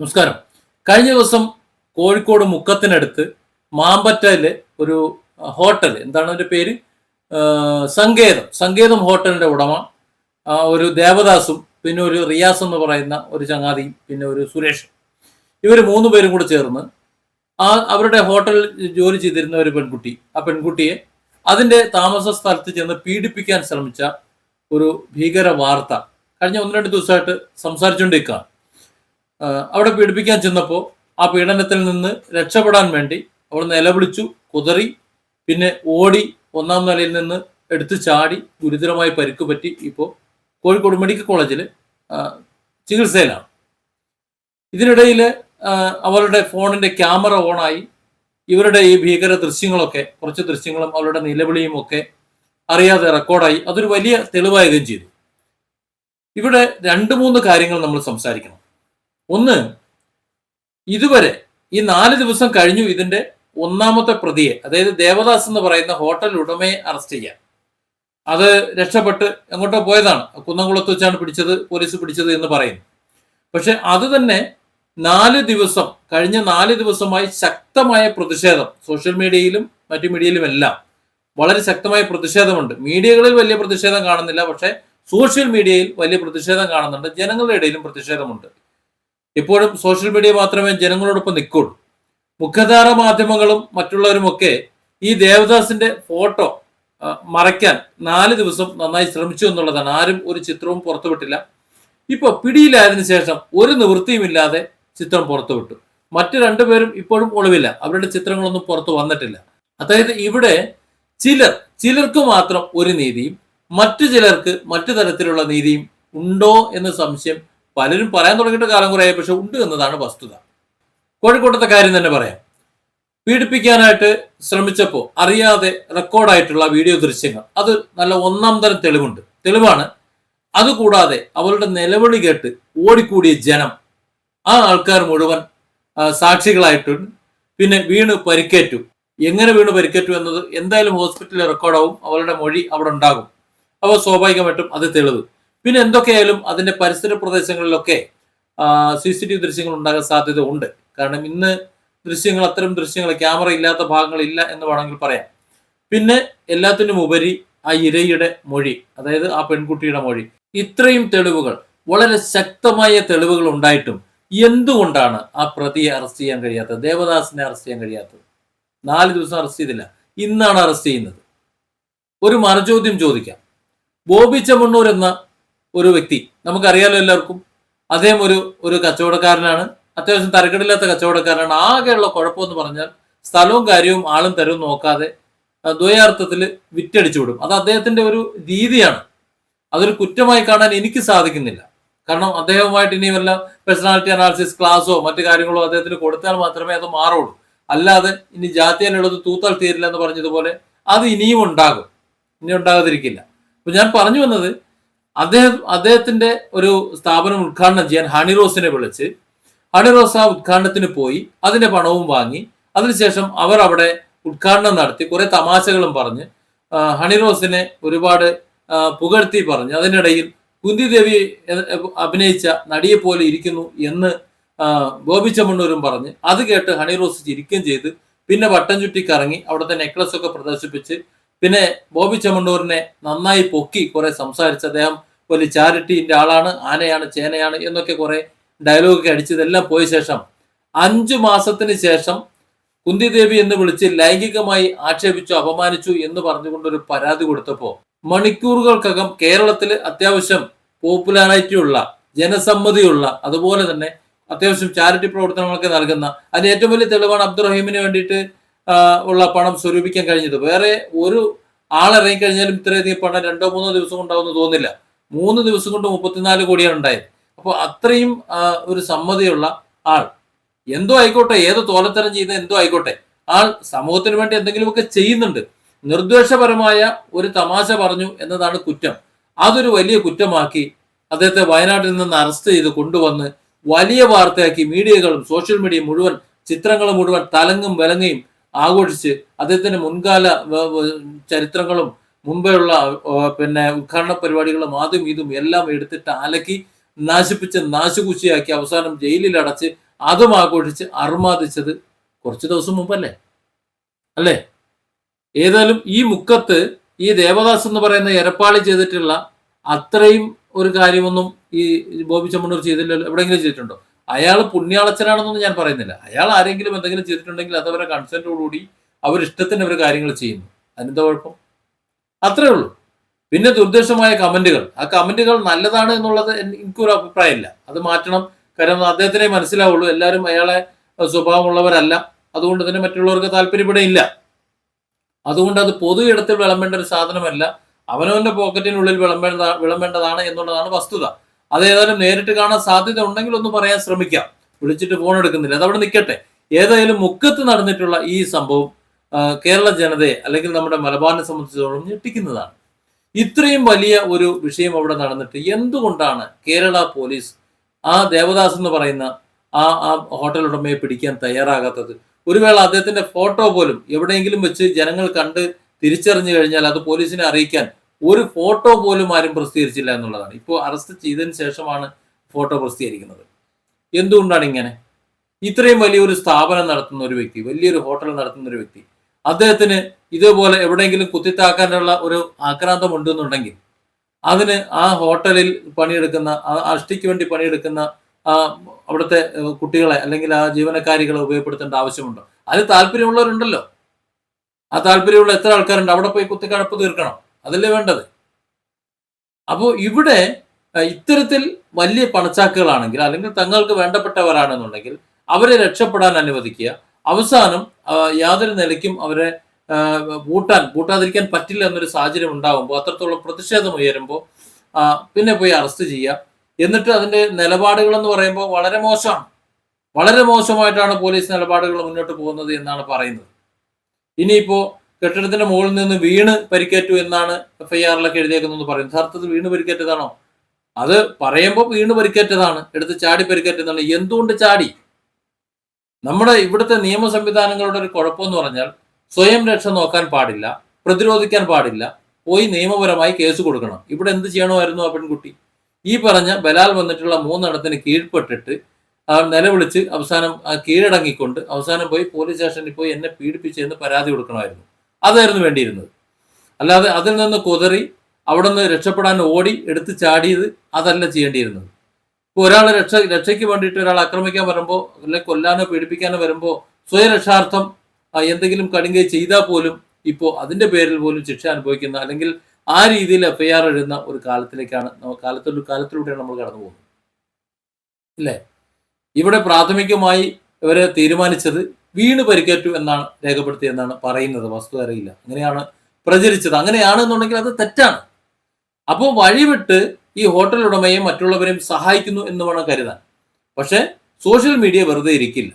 നമസ്കാരം. കഴിഞ്ഞ ദിവസം കോഴിക്കോട് മുക്കത്തിനടുത്ത് മാമ്പറ്റയിലെ ഒരു ഹോട്ടൽ എന്താണ് അതിന്റെ പേര്? സങ്കേതം സങ്കേതം ഹോട്ടലിന്റെ ഉടമ ഒരു ദേവദാസും പിന്നെ ഒരു റിയാസ് എന്ന് പറയുന്ന ഒരു ചങ്ങാതിയും പിന്നെ ഒരു സുരേഷ്. ഇവർ മൂന്ന് പേരും കൂടെ ചേർന്ന് ആ അവരുടെ ഹോട്ടലിൽ ജോലി ചെയ്തിരുന്ന ഒരു പെൺകുട്ടി ആ പെൺകുട്ടിയെ അതിന്റെ താമസ സ്ഥലത്ത് ചെന്ന് പീഡിപ്പിക്കാൻ ശ്രമിച്ച ഒരു ഭീകര വാർത്ത കഴിഞ്ഞ ഒന്ന് രണ്ട് ദിവസമായിട്ട് സംസാരിച്ചുകൊണ്ടിരിക്കുകയാണ്. അവിടെ പീഡിപ്പിക്കാൻ ചെന്നപ്പോൾ ആ പീഡനത്തിൽ നിന്ന് രക്ഷപ്പെടാൻ വേണ്ടി അവൾ നിലവിളിച്ചു കുതറി പിന്നെ ഓടി ഒന്നാം നിലയിൽ നിന്ന് എടുത്തു ചാടി ഗുരുതരമായി പരിക്ക് പറ്റി ഇപ്പോൾ കോഴിക്കോട് മെഡിക്കൽ കോളേജിൽ ചികിത്സയിലാണ്. ഇതിനിടയിൽ അവരുടെ ഫോണിന്റെ ക്യാമറ ഓണായി. ഇവരുടെ ഈ ഭീകര ദൃശ്യങ്ങളൊക്കെ കുറച്ച് ദൃശ്യങ്ങളും അവരുടെ നിലവിളിയും ഒക്കെ അറിയാതെ റെക്കോർഡായി. അതൊരു വലിയ തെളിവായുകയും ചെയ്തു. ഇവിടെ രണ്ട് മൂന്ന് കാര്യങ്ങൾ നമ്മൾ സംസാരിക്കണം. ഒന്ന് ഇതുവരെ ഈ നാല് ദിവസം കഴിഞ്ഞു ഇതിന്റെ ഒന്നാമത്തെ പ്രതിയെ അതായത് ദേവദാസ് എന്ന് പറയുന്ന ഹോട്ടൽ ഉടമയെ അറസ്റ്റ് ചെയ്യാൻ. അത് രക്ഷപ്പെട്ട് എങ്ങോട്ടോ പോയതാണ്. കുന്നംകുളത്ത് വെച്ചാണ് പിടിച്ചത് പോലീസ് പിടിച്ചത് എന്ന് പറയുന്നു. പക്ഷെ അത് തന്നെ നാല് ദിവസം കഴിഞ്ഞ നാല് ദിവസമായി ശക്തമായ പ്രതിഷേധം സോഷ്യൽ മീഡിയയിലും മറ്റു മീഡിയയിലും എല്ലാം വളരെ ശക്തമായ പ്രതിഷേധമുണ്ട്. മീഡിയകളിൽ വലിയ പ്രതിഷേധം കാണുന്നില്ല പക്ഷെ സോഷ്യൽ മീഡിയയിൽ വലിയ പ്രതിഷേധം കാണുന്നുണ്ട്. ജനങ്ങളുടെ ഇടയിലും പ്രതിഷേധമുണ്ട്. ഇപ്പോഴും സോഷ്യൽ മീഡിയ മാത്രമേ ജനങ്ങളോടൊപ്പം നിൽക്കുള്ളൂ. മുഖ്യധാര മാധ്യമങ്ങളും മറ്റുള്ളവരുമൊക്കെ ഈ ദേവദാസിന്റെ ഫോട്ടോ മറയ്ക്കാൻ നാല് ദിവസം നന്നായി ശ്രമിച്ചു എന്നുള്ളതാണ്. ആരും ഒരു ചിത്രവും പുറത്തുവിട്ടില്ല. ഇപ്പൊ പിടിയിലായതിനു ശേഷം ഒരു നിവൃത്തിയുമില്ലാതെ ചിത്രം പുറത്തുവിട്ടു. മറ്റു രണ്ടുപേരും ഇപ്പോഴും ഒളിവില്ല. അവരുടെ ചിത്രങ്ങളൊന്നും പുറത്തു വന്നിട്ടില്ല. അതായത് ഇവിടെ ചിലർ ചിലർക്ക് മാത്രം ഒരു നീതിയും മറ്റു ചിലർക്ക് മറ്റു തരത്തിലുള്ള നീതിയും ഉണ്ടോ എന്ന സംശയം പലരും പറയാൻ തുടങ്ങിയിട്ട് കാലം കുറേ പക്ഷെ ഉണ്ട് എന്നതാണ് വസ്തുത. കോഴിക്കോട്ടത്തെ കാര്യം തന്നെ പറയാം. പീഡിപ്പിക്കാനായിട്ട് ശ്രമിച്ചപ്പോൾ അറിയാതെ റെക്കോർഡായിട്ടുള്ള വീഡിയോ ദൃശ്യങ്ങൾ. അത് നല്ല ഒന്നാം തരം തെളിവുണ്ട്. തെളിവാണ്. അതുകൂടാതെ അവരുടെ നിലവിളി കേട്ട് ഓടിക്കൂടിയ ജനം. ആ ആൾക്കാർ മുഴുവൻ സാക്ഷികളായിട്ടുണ്ട്. പിന്നെ വീണ് പരിക്കേറ്റു. എങ്ങനെ വീണ് പരിക്കേറ്റു എന്നത് എന്തായാലും ഹോസ്പിറ്റലിൽ റെക്കോർഡാവും. അവരുടെ മൊഴി അവിടെ ഉണ്ടാകും. അപ്പോൾ സ്വാഭാവികമായിട്ടും അത് തെളിവ്. പിന്നെ എന്തൊക്കെയായാലും അതിന്റെ പരിസര പ്രദേശങ്ങളിലൊക്കെ സി സി ടി വി ദൃശ്യങ്ങൾ ഉണ്ടാകാൻ സാധ്യത ഉണ്ട്. കാരണം ഇന്ന് ദൃശ്യങ്ങൾ അത്തരം ദൃശ്യങ്ങൾ ക്യാമറ ഇല്ലാത്ത ഭാഗങ്ങളില്ല എന്ന് വേണമെങ്കിൽ പറയാം. പിന്നെ എല്ലാത്തിനും ഉപരി ആ ഇരയുടെ മൊഴി അതായത് ആ പെൺകുട്ടിയുടെ മൊഴി. ഇത്രയും തെളിവുകൾ വളരെ ശക്തമായ തെളിവുകൾ ഉണ്ടായിട്ടും എന്തുകൊണ്ടാണ് ആ പ്രതിയെ അറസ്റ്റ് ചെയ്യാൻ കഴിയാത്തത്? ദേവദാസിനെ അറസ്റ്റ് ചെയ്യാൻ കഴിയാത്തത്? നാല് ദിവസം അറസ്റ്റ് ചെയ്തില്ല. ഇന്നാണ് അറസ്റ്റ് ചെയ്യുന്നത്. ഒരു മറുചോദ്യം ചോദിക്കാം. ബോബി ചെമ്മണ്ണൂർ എന്ന ഒരു വ്യക്തി. നമുക്കറിയാലോ എല്ലാവർക്കും. അദ്ദേഹം ഒരു ഒരു കച്ചവടക്കാരനാണ്. അത്യാവശ്യം തരക്കടില്ലാത്ത കച്ചവടക്കാരനാണ്. ആകെയുള്ള കുഴപ്പമെന്ന് പറഞ്ഞാൽ സ്ഥലവും കാര്യവും ആളും തരവും നോക്കാതെ ദ്വയാർത്ഥത്തിൽ വിറ്റടിച്ചു വിടും. അത് അദ്ദേഹത്തിന്റെ ഒരു രീതിയാണ്. അതൊരു കുറ്റമായി കാണാൻ എനിക്ക് സാധിക്കുന്നില്ല. കാരണം അദ്ദേഹവുമായിട്ട് ഇനി വല്ല പേഴ്സണാലിറ്റി അനാലിസിസ് ക്ലാസ്സോ മറ്റു കാര്യങ്ങളോ അദ്ദേഹത്തിന് കൊടുത്താൽ മാത്രമേ അത് മാറുള്ളൂ. അല്ലാതെ ഇനി ജാത്യാനുള്ളത് തൂത്താൽ തീരില്ല എന്ന് പറഞ്ഞതുപോലെ അത് ഇനിയും ഉണ്ടാകും. ഇനി ഉണ്ടാകാതിരിക്കില്ല. അപ്പൊ ഞാൻ പറഞ്ഞു വന്നത് അദ്ദേഹം അദ്ദേഹത്തിന്റെ ഒരു സ്ഥാപനം ഉദ്ഘാടനം ചെയ്യാൻ ഹണി റോസിനെ വിളിച്ച് ഹണി റോസ് ആ ഉദ്ഘാടനത്തിന് പോയി അതിന്റെ പണവും വാങ്ങി അതിനുശേഷം അവർ അവിടെ ഉദ്ഘാടനം നടത്തി കുറെ തമാശകളും പറഞ്ഞ് ഹണി റോസിനെ ഒരുപാട് പുകഴ്ത്തി പറഞ്ഞ് അതിനിടയിൽ കുന്തി ദേവി എ- എ- അഭിനയിച്ച നടിയെ പോലെ ഇരിക്കുന്നു എന്ന് ഗോപിച്ചമണ്ണൂരും പറഞ്ഞ് അത് കേട്ട് ഹണി റോസ് ചിരിക്കുകയും ചെയ്ത് പിന്നെ വട്ടം ചുറ്റി കറങ്ങി അവിടുത്തെ നെക്ലസ് ഒക്കെ പ്രദർശിപ്പിച്ച് പിന്നെ ബോബി ചെമ്മണ്ണൂരിനെ നന്നായി പൊക്കി കുറെ സംസാരിച്ച് അദ്ദേഹം വലിയ ചാരിറ്റിന്റെ ആളാണ് ആനയാണ് ചേനയാണ് എന്നൊക്കെ കുറെ ഡയലോഗൊക്കെ അടിച്ചതെല്ലാം പോയ ശേഷം അഞ്ചു മാസത്തിന് ശേഷം കുന്തിദേവി എന്ന് വിളിച്ച് ലൈംഗികമായി ആക്ഷേപിച്ചു അപമാനിച്ചു എന്ന് പറഞ്ഞുകൊണ്ട് ഒരു പരാതി കൊടുത്തപ്പോ മണിക്കൂറുകൾക്കകം കേരളത്തിൽ അത്യാവശ്യം പോപ്പുലാരിറ്റി ഉള്ള ജനസമ്മതിയുള്ള അതുപോലെ തന്നെ അത്യാവശ്യം ചാരിറ്റി പ്രവർത്തനങ്ങളൊക്കെ നൽകുന്ന അതിന് ഏറ്റവും വലിയ തെളിവാണ് അബ്ദുറഹീമിന് വേണ്ടിയിട്ട് ഉള്ള പണം സ്വരൂപിക്കാൻ കഴിഞ്ഞത്. വേറെ ഒരു ആളിറങ്ങി കഴിഞ്ഞാലും ഇത്രയധികം പണം രണ്ടോ മൂന്നോ ദിവസം കൊണ്ടാവുമെന്ന് തോന്നില്ല മൂന്ന് ദിവസം കൊണ്ട് മുപ്പത്തിനാല് കോടിയാണ് ഉണ്ടായത്. അപ്പോൾ അത്രയും ഒരു സമ്മതിയുള്ള ആൾ. എന്തോ ആയിക്കോട്ടെ ഏത് തോലത്തരം ചെയ്ത എന്തോ ആയിക്കോട്ടെ. ആൾ സമൂഹത്തിന് വേണ്ടി എന്തെങ്കിലുമൊക്കെ ചെയ്യുന്നുണ്ട്. നിർദ്ദേശപരമായ ഒരു തമാശ പറഞ്ഞു എന്നതാണ് കുറ്റം. അതൊരു വലിയ കുറ്റമാക്കി അദ്ദേഹത്തെ വയനാട്ടിൽ നിന്ന് അറസ്റ്റ് ചെയ്ത് കൊണ്ടുവന്ന് വലിയ വാർത്തയാക്കി മീഡിയകളും സോഷ്യൽ മീഡിയ മുഴുവൻ ചിത്രങ്ങളും മുഴുവൻ തലങ്ങും വിലങ്ങയും ആഘോഷിച്ച് അദ്ദേഹത്തിന്റെ മുൻകാല ചരിത്രങ്ങളും മുമ്പെയുള്ള പിന്നെ ഉദ്ഘാടന പരിപാടികളും ആദ്യം ഇതും എല്ലാം എടുത്തിട്ട് അലക്കി നാശിപ്പിച്ച് നാശുകുശിയാക്കി അവസാനം ജയിലിൽ അടച്ച് അതും ആഘോഷിച്ച് അർമാദിച്ചത് കുറച്ച് ദിവസം മുമ്പല്ലേ? അല്ലേ? ഏതായാലും ഈ മുക്കത്ത് ഈ ദേവദാസ് എന്ന് പറയുന്ന എരപ്പാളി ചെയ്തിട്ടുള്ള അത്രയും ഒരു കാര്യമൊന്നും ഈ ബോബി ചമ്മണ്ണൂർ ചെയ്തില്ലല്ലോ എവിടെയെങ്കിലും ചെയ്തിട്ടുണ്ടോ? അയാൾ പുണ്യാളച്ചനാണെന്നൊന്നും ഞാൻ പറയുന്നില്ല. അയാൾ ആരെങ്കിലും എന്തെങ്കിലും ചെയ്തിട്ടുണ്ടെങ്കിൽ അത് അവരുടെ കൺസെന്റോടുകൂടി അവർ ഇഷ്ടത്തിന് അവർ കാര്യങ്ങൾ ചെയ്യുന്നു. അതിനെന്താ കുഴപ്പം? അത്രേ ഉള്ളൂ. പിന്നെ ദുർദ്ദേശമായ കമന്റുകൾ. ആ കമന്റുകൾ നല്ലതാണ് എന്നുള്ളത് എനിക്കൊരു അഭിപ്രായമില്ല. അത് മാറ്റണം. കാരണം അദ്ദേഹത്തിനെ മനസ്സിലാവുള്ളൂ. എല്ലാവരും അയാളെ സ്വഭാവമുള്ളവരല്ല. അതുകൊണ്ട് തന്നെ മറ്റുള്ളവർക്ക് താല്പര്യപ്പെടില്ല അതുകൊണ്ട് അത് പൊതു ഇടത്തിൽ വിളമ്പേണ്ട ഒരു സാധനമല്ല. അവനവന്റെ പോക്കറ്റിനുള്ളിൽ വിളമ്പേണ്ട വിളമ്പേണ്ടതാണ് എന്നുള്ളതാണ് വസ്തുത. അത് ഏതായാലും നേരിട്ട് കാണാൻ സാധ്യത ഉണ്ടെങ്കിൽ ഒന്ന് പറയാൻ ശ്രമിക്കാം. വിളിച്ചിട്ട് ഫോൺ എടുക്കുന്നില്ല. അതവിടെ നിൽക്കട്ടെ. ഏതായാലും മുക്കത്ത് നടന്നിട്ടുള്ള ഈ സംഭവം കേരള ജനതയെ അല്ലെങ്കിൽ നമ്മുടെ മലബാറിനെ സംബന്ധിച്ചിടത്തോളം ഞെട്ടിക്കുന്നതാണ്. ഇത്രയും വലിയ ഒരു വിഷയം അവിടെ നടന്നിട്ട് എന്തുകൊണ്ടാണ് കേരള പോലീസ് ആ ദേവദാസ് എന്ന് പറയുന്ന ആ ആ ഹോട്ടൽ ഉടമയെ പിടിക്കാൻ തയ്യാറാകാത്തത്? ഒരു വേള അദ്ദേഹത്തിന്റെ ഫോട്ടോ പോലും എവിടെയെങ്കിലും വെച്ച് ജനങ്ങൾ കണ്ട് തിരിച്ചറിഞ്ഞു കഴിഞ്ഞാൽ അത് പോലീസിനെ അറിയിക്കാൻ ഒരു ഫോട്ടോ പോലും ആരും പ്രസിദ്ധീകരിച്ചില്ല എന്നുള്ളതാണ്. ഇപ്പോൾ അറസ്റ്റ് ചെയ്തതിന് ശേഷമാണ് ഫോട്ടോ പ്രസിദ്ധീകരിക്കുന്നത്. എന്തുകൊണ്ടാണ് ഇങ്ങനെ? ഇത്രയും വലിയൊരു സ്ഥാപനം നടത്തുന്ന ഒരു വ്യക്തി വലിയൊരു ഹോട്ടൽ നടത്തുന്ന ഒരു വ്യക്തി അദ്ദേഹത്തിന് ഇതേപോലെ എവിടെയെങ്കിലും കുത്തിത്താക്കാനുള്ള ഒരു ആക്രാന്തം ഉണ്ടെന്നുണ്ടെങ്കിൽ അതിന് ആ ഹോട്ടലിൽ പണിയെടുക്കുന്ന അഷ്ടിക്ക് വേണ്ടി പണിയെടുക്കുന്ന ആ അവിടുത്തെ കുട്ടികളെ അല്ലെങ്കിൽ ആ ജീവനക്കാരികളെ ഉപയോഗപ്പെടുത്തേണ്ട ആവശ്യമുണ്ടോ? അതിന് താല്പര്യമുള്ളവരുണ്ടല്ലോ. ആ താല്പര്യമുള്ള എത്ര ആൾക്കാരുണ്ട്? അവിടെ പോയി കുത്തിക്കഴപ്പ് തീർക്കണം. അതല്ലേ വേണ്ടത്? അപ്പോൾ ഇവിടെ ഇത്തരത്തിൽ വലിയ പണച്ചാക്കുകളാണെങ്കിൽ അല്ലെങ്കിൽ തങ്ങൾക്ക് വേണ്ടപ്പെട്ടവരാണെന്നുണ്ടെങ്കിൽ അവരെ രക്ഷപ്പെടാൻ അനുവദിക്കുക. അവസാനം യാതൊരു നിലയ്ക്കും അവരെ പൂട്ടാൻ പൂട്ടാതിരിക്കാൻ പറ്റില്ല എന്നൊരു സാഹചര്യം ഉണ്ടാകുമ്പോൾ അത്രത്തോളം പ്രതിഷേധം ഉയരുമ്പോൾ പിന്നെ പോയി അറസ്റ്റ് ചെയ്യുക. എന്നിട്ട് അതിന്റെ നിലപാടുകൾ എന്ന് പറയുമ്പോൾ വളരെ മോശമാണ്. വളരെ മോശമായിട്ടാണ് പോലീസ് നിലപാടുകൾ മുന്നോട്ട് പോകുന്നത് എന്നാണ് പറയുന്നത്. ഇനിയിപ്പോ കെട്ടിടത്തിന്റെ മുകളിൽ നിന്ന് വീണ് പരിക്കേറ്റു എന്നാണ് എഫ് ഐ ആറിലൊക്കെ എഴുതിയേക്കുന്നത് പറയുന്നത്. യഥാർത്ഥത്തിൽ വീണ് പരിക്കേറ്റതാണോ? അത് പറയുമ്പോൾ വീണ് പരിക്കേറ്റതാണ്. എടുത്ത് ചാടി പരിക്കേറ്റതാണ്. എന്തുകൊണ്ട് ചാടി? നമ്മുടെ ഇവിടുത്തെ നിയമ സംവിധാനങ്ങളുടെ ഒരു കുഴപ്പമെന്ന് പറഞ്ഞാൽ സ്വയം രക്ഷ നോക്കാൻ പാടില്ല പ്രതിരോധിക്കാൻ പാടില്ല പോയി നിയമപരമായി കേസ് കൊടുക്കണം. ഇവിടെ എന്ത് ചെയ്യണമായിരുന്നു ആ പെൺകുട്ടി? ഈ പറഞ്ഞ ബലാൽ വന്നിട്ടുള്ള മൂന്നെണ്ണത്തിന് കീഴ്പ്പെട്ടിട്ട് ആ നിലവിളിച്ച് അവസാനം കീഴടങ്ങിക്കൊണ്ട് അവസാനം പോയി പോലീസ് സ്റ്റേഷനിൽ പോയി എന്നെ പീഡിപ്പിച്ചെന്ന് പരാതി കൊടുക്കണമായിരുന്നു. അതായിരുന്നു വേണ്ടിയിരുന്നത്. അല്ലാതെ അതിൽ നിന്ന് കുതറി അവിടെ നിന്ന് രക്ഷപ്പെടാൻ ഓടി എടുത്ത് ചാടിയത് അതല്ല ചെയ്യേണ്ടിയിരുന്നത്. ഇപ്പോൾ ഒരാൾ രക്ഷ രക്ഷയ്ക്ക് വേണ്ടിയിട്ട് ഒരാൾ ആക്രമിക്കാൻ വരുമ്പോൾ അല്ലെങ്കിൽ കൊല്ലാനോ പീഡിപ്പിക്കാനോ വരുമ്പോൾ സ്വയരക്ഷാർത്ഥം എന്തെങ്കിലും കടുങ്കൈ ചെയ്താൽ പോലും ഇപ്പോൾ അതിന്റെ പേരിൽ പോലും ശിക്ഷ അനുഭവിക്കുന്ന അല്ലെങ്കിൽ ആ രീതിയിൽ എഫ് ഐ ആർ എഴുതുന്ന ഒരു കാലത്തിലേക്കാണ് കാലത്തൊരു കാലത്തിലൂടെയാണ് നമ്മൾ കടന്നു പോകുന്നത്. ഇല്ലേ? ഇവിടെ പ്രാഥമികമായി ഇവരെ തീരുമാനിച്ചത് വീണ് പരിക്കേറ്റു എന്നാണ് രേഖപ്പെടുത്തിയെന്നാണ് പറയുന്നത്. വസ്തു അറിയില്ല. അങ്ങനെയാണ് പ്രചരിച്ചത്. അങ്ങനെയാണെന്നുണ്ടെങ്കിൽ അത് തെറ്റാണ്. അപ്പോൾ വഴിവിട്ട് ഈ ഹോട്ടൽ ഉടമയെ മറ്റുള്ളവരെയും സഹായിക്കുന്നു എന്ന് വേണം കരുതാൻ. പക്ഷേ സോഷ്യൽ മീഡിയ വെറുതെ ഇരിക്കില്ല.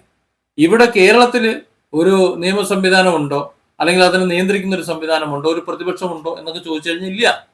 ഇവിടെ കേരളത്തിൽ ഒരു നിയമ സംവിധാനമുണ്ടോ അല്ലെങ്കിൽ അതിനെ നിയന്ത്രിക്കുന്ന ഒരു സംവിധാനമുണ്ടോ ഒരു പ്രതിപക്ഷമുണ്ടോ എന്നൊക്കെ ചോദിച്ചു കഴിഞ്ഞാൽ ഇല്ല.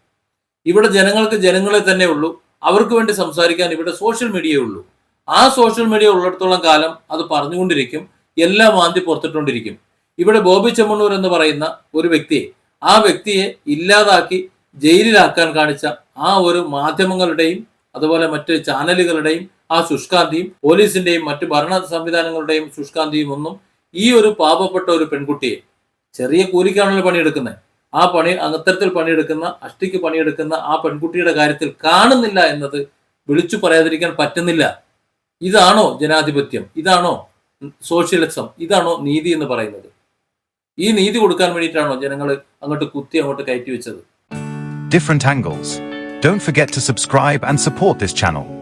ഇവിടെ ജനങ്ങൾക്ക് ജനങ്ങളെ തന്നെ ഉള്ളൂ. അവർക്ക് വേണ്ടി സംസാരിക്കാൻ ഇവിടെ സോഷ്യൽ മീഡിയയേ ഉള്ളൂ. ആ സോഷ്യൽ മീഡിയ ഉള്ളിടത്തോളം കാലം അത് പറഞ്ഞുകൊണ്ടിരിക്കും. എല്ലാം വാന്തി പുറത്തിട്ടുകൊണ്ടിരിക്കും. ഇവിടെ ബോബി ചെമ്മണ്ണൂർ എന്ന് പറയുന്ന ഒരു വ്യക്തിയെ ആ വ്യക്തിയെ ഇല്ലാതാക്കി ജയിലിലാക്കാൻ കാണിച്ച ആ ഒരു മാധ്യമങ്ങളുടെയും അതുപോലെ മറ്റ് ചാനലുകളുടെയും ആ ശുഷ്കാന്തിയും പോലീസിന്റെയും മറ്റ് ഭരണ സംവിധാനങ്ങളുടെയും ശുഷ്കാന്തിയും ഒന്നും ഈ ഒരു പാപപ്പെട്ട ഒരു പെൺകുട്ടിയെ ചെറിയ കൂലിക്കാണല്ലോ പണിയെടുക്കുന്നത്. ആ പണി അത്തരത്തിൽ പണിയെടുക്കുന്ന അഷ്ടിക്ക് പണിയെടുക്കുന്ന ആ പെൺകുട്ടിയുടെ കാര്യത്തിൽ കാണുന്നില്ല എന്നത് വിളിച്ചു പറയാതിരിക്കാൻ പറ്റുന്നില്ല. ഇതാണോ ജനാധിപത്യം? ഇതാണോ സോഷ്യലിസം ഇതാണോ നീതി എന്ന് പറയുന്നത്? ഈ നീതി കൊടുക്കാൻ വേണ്ടിയിട്ടാണോ ജനങ്ങൾ അങ്ങോട്ട് കുത്തി അങ്ങോട്ട് കയറ്റി വെച്ചത്? Different angles don't forget to subscribe and support this channel.